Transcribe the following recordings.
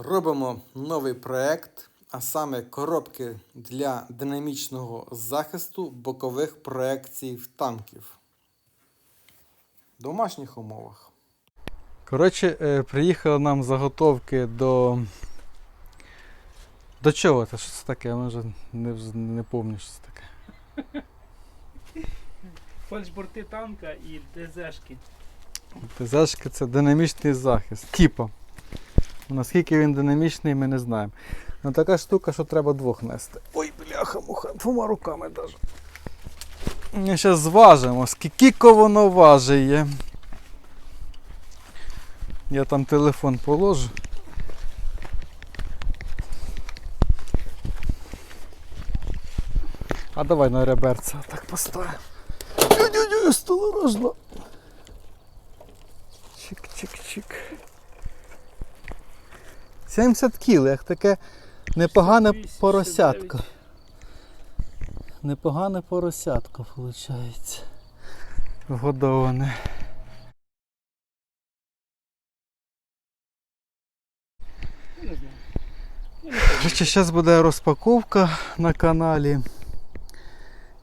Робимо новий проект, а саме коробки для динамічного захисту бокових проекцій танків. В домашніх умовах. Коротше, е, приїхали нам заготовки до. До чого це? Що це таке? Я вже не, не пам'ятаю, що це таке. Фальшборти танка і ДЗшки. ТЗшки це динамічний захист. Типа. Наскільки він динамічний, ми не знаємо. Ну така штука, що треба двох нести. Ой, бляха, муха, двома руками даже. Ми зараз зважимо, скільки воно важить. Я там телефон положу. А давай на реберце так поставимо. Дю-дю-дю, осторожно. Чик-чик-чик. 70 кіл, як таке непогане 269. поросятко. Непогане поросятко, виходить. Вгодоване. Не знаю. Короче, зараз буде розпаковка на каналі.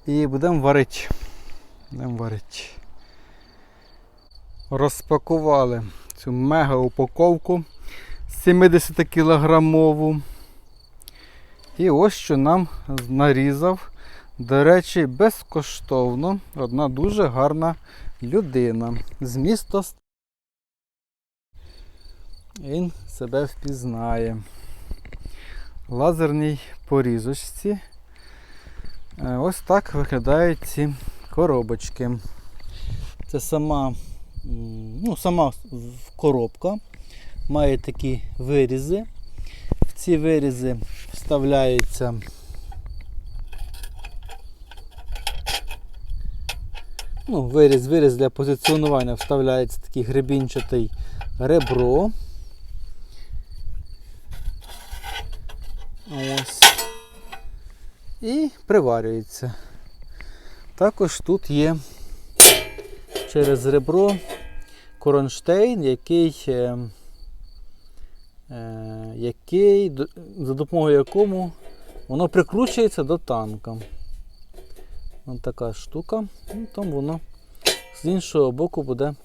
І будемо варити. Будемо варити. Розпакували цю мега упаковку 70 кілограмову. І ось що нам нарізав. До речі, безкоштовно. Одна дуже гарна людина. З міста. Він себе впізнає лазерній порізочці. Е, Ось так виглядають ці коробочки. Це сама, ну, сама коробка має такі вирізи. В ці вирізи вставляється ну, виріз, виріз для позиціонування вставляється такий гребінчатий ребро. Ось. І приварюється. Також тут є через ребро кронштейн, який, е, який, за допомогою якому воно прикручується до танка. Ось така штука. Ну, там воно з іншого боку буде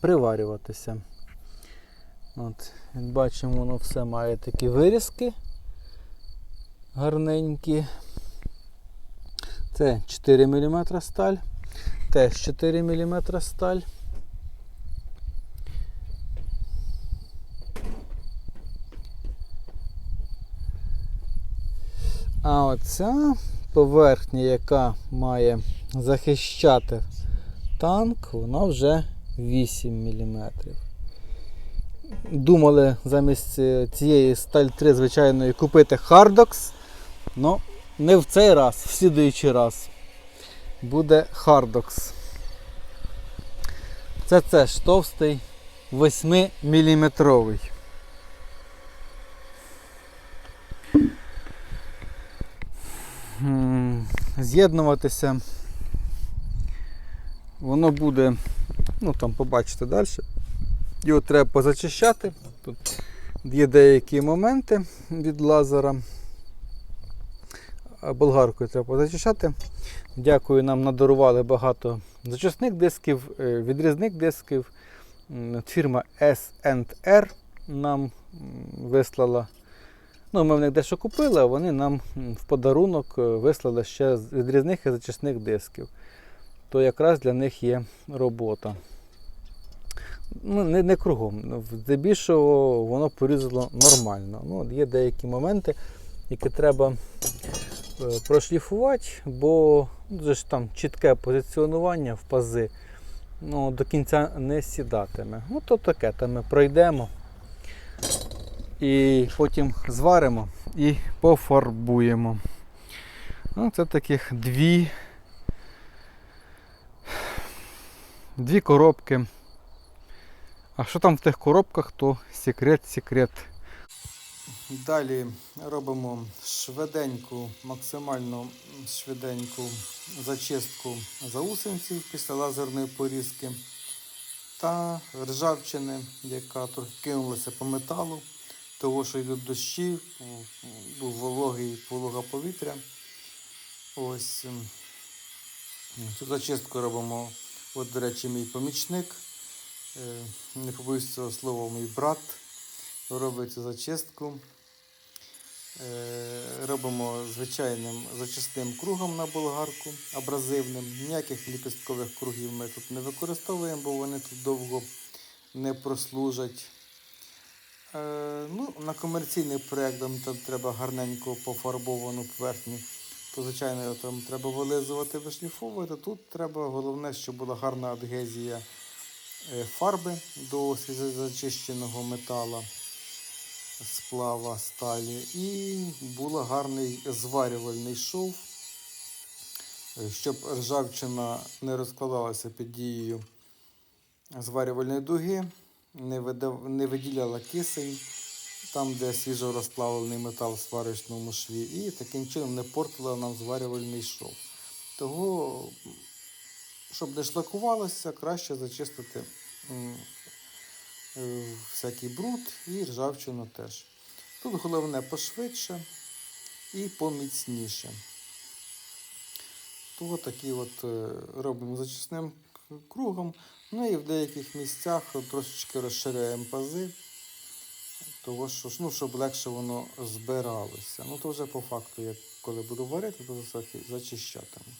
приварюватися. От, як бачимо, воно все має такі вирізки гарненькі. Це 4 мм сталь, теж 4 мм сталь. А оця поверхня, яка має захищати танк, вона вже 8 мм. Думали замість цієї сталь 3 звичайної купити Hardox, але не в цей раз, в слідуючий раз буде Hardox. Це це ж товстий 8 мм. З'єднуватися воно буде, ну там побачите далі. Його треба позачищати. Тут є деякі моменти від лазера. Болгаркою треба позачищати. Дякую, нам надарували багато зачисних дисків, е, відрізних дисків. Фірма S&R нам вислала. Ну, ми в них дещо купили, а вони нам в подарунок е, вислали ще з відрізних і зачисних дисків. То якраз для них є робота. Ну, не, не кругом. Здебільшого воно порізало нормально. Ну, є деякі моменти, які треба е, прошліфувати, бо ну, ж там чітке позиціонування в пази ну, до кінця не сідатиме. Ну, то таке, то ми пройдемо і потім зваримо і пофарбуємо. Ну, це таких дві, дві коробки. А що там в тих коробках, то секрет, секрет. Далі робимо швиденьку, максимально швиденьку зачистку заусенців після лазерної порізки та ржавчини, яка кинулася по металу. Того, що йдуть дощі, був вологий, волога повітря. Ось цю зачистку робимо, от, до речі, мій помічник. Е, Не побоюсь цього слова, мій брат робить цю зачистку. Е, Робимо звичайним зачисним кругом на болгарку, абразивним. Ніяких ліпісткових кругів ми тут не використовуємо, бо вони тут довго не прослужать. Е, ну, на комерційний проєкт там треба гарненько пофарбовану поверхню. То, звичайно, там треба вилизувати, вишліфовувати. Тут треба головне, щоб була гарна адгезія е, фарби до зачищеного метала сплава сталі. І був гарний зварювальний шов, е, щоб ржавчина не розкладалася під дією зварювальної дуги, не, видав, не виділяла кисень там, де свіжо розплавлений метал в сварочному шві, і таким чином не портила нам зварювальний шов. Того, щоб не шлакувалося, краще зачистити е, всякий бруд і ржавчину теж. Тут головне пошвидше і поміцніше. То такі от е, робимо зачисним кругом. Ну і в деяких місцях трошечки розширяємо пази, того, що, ну, щоб легше воно збиралося. Ну то вже по факту, як коли буду варити, то зачищатиму.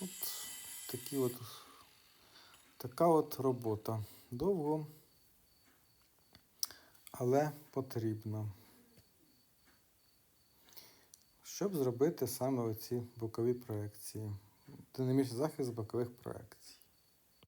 От такі от, така от робота. Довго, але потрібно. Щоб зробити саме оці бокові проекції. Динамічний захист бокових проекцій.